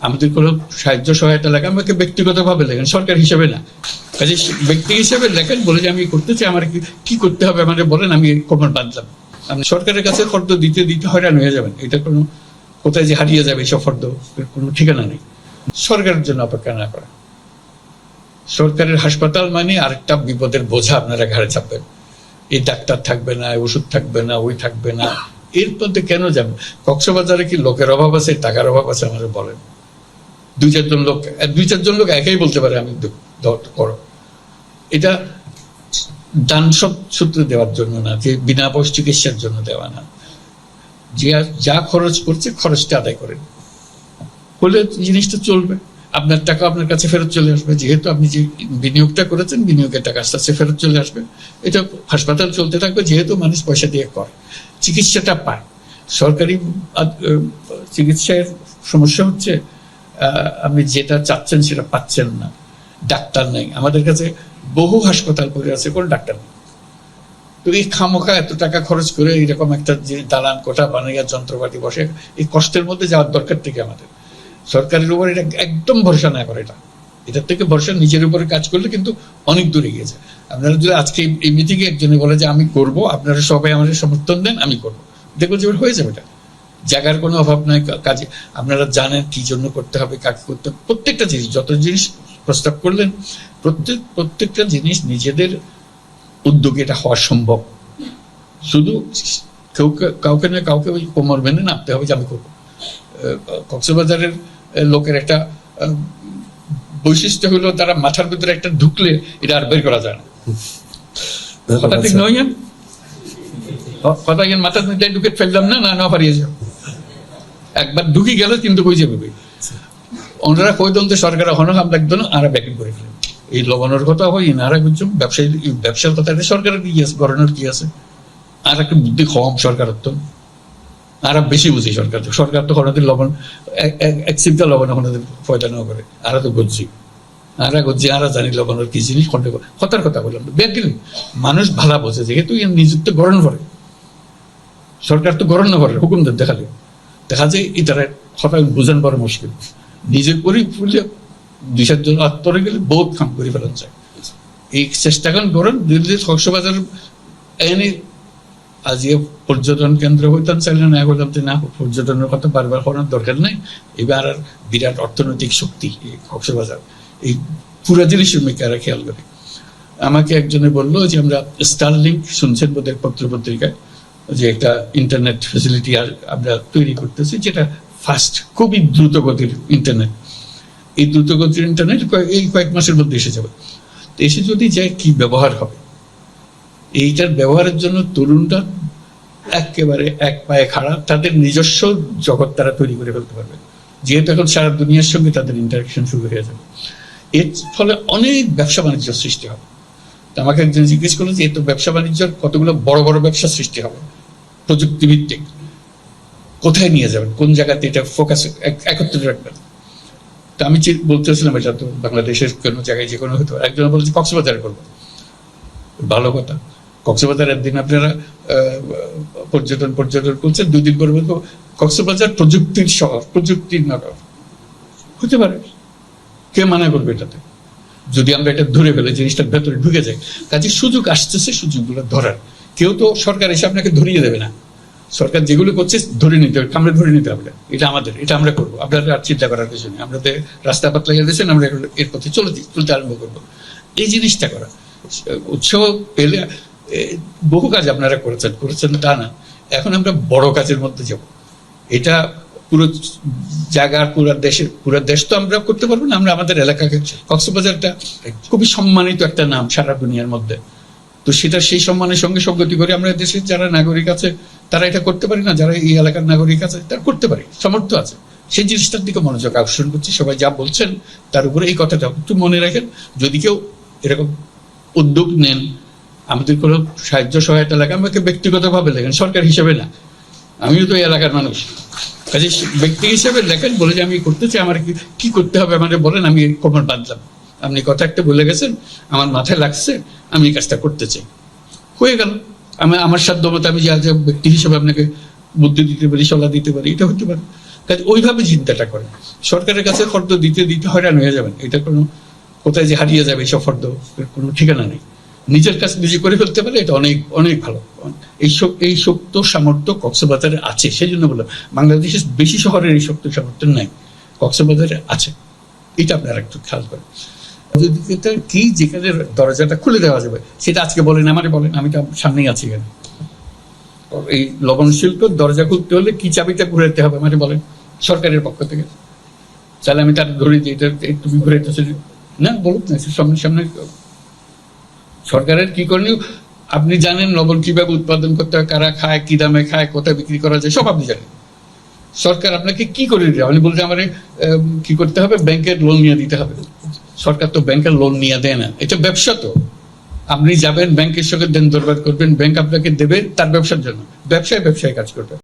আমাদের কোনো সাহায্য সহায়তা লাগে, আমাকে ব্যক্তিগতভাবে লেখেন, সরকার হিসেবে না। কাজে ব্যক্তি হিসেবে লেখেন বলে যে আমি করতে চাই আমার কি- করতে হবে আমাদের বলেন, আমি কোমর বাঁধলাম। আপনি সরকারের কাছে ফর্দ দিতে দিতে হয়রান হয়ে যাবেন। এটা কোনো, কোথায় যে হারিয়ে যাবে এসব ফর্দ কোনো ঠিকানা নেই। সরকারের জন্য অপেক্ষা না করা। সরকারের হাসপাতাল মানে আরেকটা বিপদের বোঝা, আপনারা ঘাড়ে চাপবেন। এই ডাক্তার থাকবে না ওষুধ থাকবে না, ওই থাকবে না। এর মধ্যে কেন যাবে? কক্সবাজারে কি লোকের অভাব আছে, টাকার অভাব আছে আমাদের বলেন। দুই চারজন লোক দুই চারজন লোক একাই বলতে পারে আমি করো। এটা দান সূত্রে দেওয়ার জন্য না, যে বিনা পয়সা চিকিৎসার জন্য দেওয়া না। যে যা খরচ করছে, খরচটা আদায় করেন। হলে জিনিসটা চলবে। আপনার টাকা আপনার কাছে ফেরত চলে আসবে। যেহেতু আপনি যে বিনিয়োগটা করেছেন, বিনিয়োগের টাকা আস্তে আস্তে ফেরত চলে আসবে। এটা হাসপাতাল চলতে থাকবে, যেহেতু মানুষ পয়সা দিয়ে করে। চিকিৎসাটা পায়। সরকারি চিকিৎসার সমস্যা হচ্ছে আপনি যেটা চাচ্ছেন সেটা পাচ্ছেন না। ডাক্তার নেই। আমাদের কাছে বহু হাসপাতাল পড়ে আছে, কোনো ডাক্তার নেই। তো এই খামোখা এত টাকা খরচ করে এরকম একটা যে দালান কোঠা বানাইয়া যন্ত্রপাতি বসে, এই কষ্টের মধ্যে যাওয়ার দরকার থেকে আমাদের। সরকারের উপর এটা একদম ভরসা না করে এটা। এটার থেকে ভরসা নিজের উপরে কাজ করলে কিন্তু অনেক দূরে গিয়েছে আপনারা যদি আজকে এই মিটিংয়ে একজনে বলে যে, আমি করব, আপনারা সবাই আমাদের সমর্থন দেন, আমি করব। দেখব যে হয়ে যাবে এটা। জায়গার কোনো অভাব নাই কাজে আপনারা জানেন কি জন্য করতে হবে কাকে করতে হবে। প্রত্যেকটা জিনিস যত জিনিস প্রস্তাব করলেন প্রত্যেক প্রত্যেকটা জিনিস নিজেদের উদ্যোগে এটা হওয়া সম্ভব। শুধু কেউ কাউকে না কাউকে ওই কোমর বেঁধে নামতে হবে যে আমি করব। কক্সবাজারের লোকের একটা বৈশিষ্ট্য হলো তারা মাথার ভিতরে একটা ঢুকলে এটা আর বের করা যায় না। কথা ঠিক নয় কথা মাথার মধ্যে ঢুকে ফেললাম না না না পারিয়ে যাও। একবার ঢুকি গেলে, কিন্তু কই যাবে ওনারা কই দেন যে সরকার হন লাগতো না আর ব্যাকিং করে ফেলেন এই লবণের কথা হয় ইনারা বুঝছ, ব্যবসায়ী, ব্যবসার কথা এটা সরকারের কি আছে গভর্নর কি আছে? আর একটা বুদ্ধি কম সরকারের তো আর বেশি বুঝি সরকার তো। সরকার তো কোনোদিন লবণ, এক- চিন্তা লবণ কোনোদিন ফয়দা নেওয়া করে। আর তো গজ্জি। আর গজ্জি আর জানি লবণের কি জিনিস কোনটা কথার কথা বললাম। ব্যাকিং মানুষ ভালা বোঝে যেহেতু নিযুক্ত গরম করে। সরকার তো গরম না করে, হুকুম দেখালে। দেখা যায় ইতারা কথা বুঝান বড় মুশকিল। নিজে করি ফুলে দুই চারজন আত্মরে গেলে বহুত কাম করে ফেলান যায় এই চেষ্টা করেন করেন দিল্লির কক্সবাজার এনে আজ পর্যটন কেন্দ্র হইতাম, চাইলে না বললাম যে না, পর্যটনের কথা বারবার হওয়ার দরকার নাই। এবার আর বিরাট অর্থনৈতিক শক্তি কক্সবাজার। এই পুরো জিনিসের মেকারা খেয়াল করে। আমাকে একজনে বলল যে, আমরা স্টারলিংক শুনছেন বোধহয় পত্র পত্রিকায়? যে একটা ইন্টারনেট ফেসিলিটি আর আমরা তৈরি করতেছি, যেটা ফাস্ট খুবই দ্রুত গতির ইন্টারনেট এই দ্রুত গতির ইন্টারনেট এই কয়েক মাসের মধ্যে এসে যাবে। তো এসে যদি যায়, কি ব্যবহার হবে? এইটার ব্যবহারের জন্য তরুণরা একেবারে এক পায়ে খাড়া, তাদের নিজস্ব জগৎ তারা তৈরি করে ফেলতে পারবে। যেহেতু এখন সারা দুনিয়ার সঙ্গে তাদের ইন্টারাকশন শুরু হয়ে যাবে। এর ফলে অনেক ব্যবসা বাণিজ্য সৃষ্টি হবে। আমাকে একজন জিজ্ঞেস করল যে, এ তো ব্যবসা বাণিজ্যের কতগুলো বড় বড় ব্যবসা সৃষ্টি হবে? প্রযুক্তি ভিত্তিক কোথায় নিয়ে যাবেন? কোন জায়গাতে এটা ফোকাস একত্রে রাখবেন? তো আমি বলতেছিলাম এটা তো বাংলাদেশের কোনো জায়গায় যে কোনো হতো একজন বলছে, কক্সবাজারে করব। ভালো কথা। কক্সবাজার একদিন আপনারা পর্যটন পর্যটন করছেন দুই দিন পরে বলব, কক্সবাজার প্রযুক্তির শহর, প্রযুক্তির নগর। হতে পারে। কে মানা করবে এটাতে? যদি আমরা এটা ধরে ফেলে জিনিসটার ভেতরে ঢুকে যাই কাজে সুযোগ আসতেছে, সুযোগগুলো ধরার। কেউ তো সরকার এসে আপনাকে ধরিয়ে দেবে না। সরকার যেগুলো করছে, ধরে নিতে হবে কামড়ে ধরে নিতে হবে। এটা আমাদের, এটা আমরা করব। আপনাদের আর চিন্তা করার কিছু নেই। আমরা রাস্তা পাতলা দিয়েছেন আমরা এর পথে চলে চলতে আরম্ভ করব। এই জিনিসটা করা। উৎসাহ পেলে বহু কাজ আপনারা করেছেন করেছেন তা না। এখন আমরা বড় কাজের মধ্যে যাব। এটা পুরো জায়গার পুরো দেশের, পুরো দেশ তো আমরা করতে পারব না। আমরা আমাদের এলাকাকে, কক্সবাজারটা খুবই সম্মানিত একটা নাম সারা দুনিয়ার মধ্যে। তো সেটা সেই সম্মানের সঙ্গে সঙ্গতি করে আমরা দেশের যারা নাগরিক আছে, তারা এটা করতে পারি না, যারা এই এলাকার নাগরিক আছে, তারা করতে পারি সামর্থ্য আছে। সেই জিনিসটার দিকে মনোযোগ আকর্ষণ করছি, সবাই যা বলছেন তার উপরে এই কথাটা একটু মনে রাখেন। যদি কেউ এরকম উদ্যোগ নেন, আমাদের কোনো সাহায্য সহায়তা লাগে, আমাকে ব্যক্তিগতভাবে লেখেন, সরকার হিসেবে না। আমিও তো এই এলাকার মানুষ। কাজে ব্যক্তি হিসেবে লেখেন, বলে যে আমি করতে চাই, আমার কি করতে হবে আমাদের বলেন, আমি কোমর বাঁধলাম আপনি কথা একটা বলে গেছেন, আমার মাথায় লাগছে, আমি এই কাজটা করতে চাই। হয়ে গেল। আমি, আমার সাধ্য মতো আমি যে ব্যক্তি হিসেবে আপনাকে বুদ্ধি দিতে পারি সলা দিতে পারি, এটা হতে পারে। কাজে ওইভাবে চিন্তাটা করেন। সরকারের কাছে ফর্দ দিতে দিতে হয়রান হয়ে যাবেন। এটা কোনো, কোথায় যে হারিয়ে যাবে এইসব ফর্দ কোনো ঠিকানা নেই। নিজের কাছে নিজে করে ফেলতে পারে, এটা অনেক অনেক ভালো। এই এই শক্ত সামর্থ্য কক্সবাজারে আছে। সেই জন্য বললাম, বাংলাদেশের বেশি শহরের এই শক্ত সামর্থ্য নাই। কক্সবাজারে আছে। এটা আপনারা একটু খেয়াল করেন। এটা কি যেখানে দরজাটা খুলে দেওয়া যাবে, সেটা আজকে বলেন আমারে বলেন, আমি তো সামনেই আছি এখানে। এই লবণ দরজা খুলতে হলে কি চাবিটা ঘুরাতে হবে আমারে বলেন, সরকারের পক্ষ থেকে। তাহলে আমি তার ধরে দিই, এটা তুমি না, বলুক না সামনে সামনে। সরকারের কি করণীয়? আপনি জানেন লবণ কীভাবে উৎপাদন করতে হয়, কারা খায়, কি দামে খায়, কোথায় বিক্রি করা যায়, সব আপনি জানেন। সরকার আপনাকে কি করে দিবে? আপনি বলছেন আমার কি করতে হবে? ব্যাংকের লোন নিয়ে দিতে হবে। সরকার তো ব্যাংকের লোন নিয়ে দেয় না। এটা ব্যবসা তো। আপনি যাবেন, ব্যাংকের সঙ্গে দেন, দরবার করবেন, ব্যাংক আপনাকে দেবে তার ব্যবসার জন্য। ব্যবসায় ব্যবসায় কাজ করবে।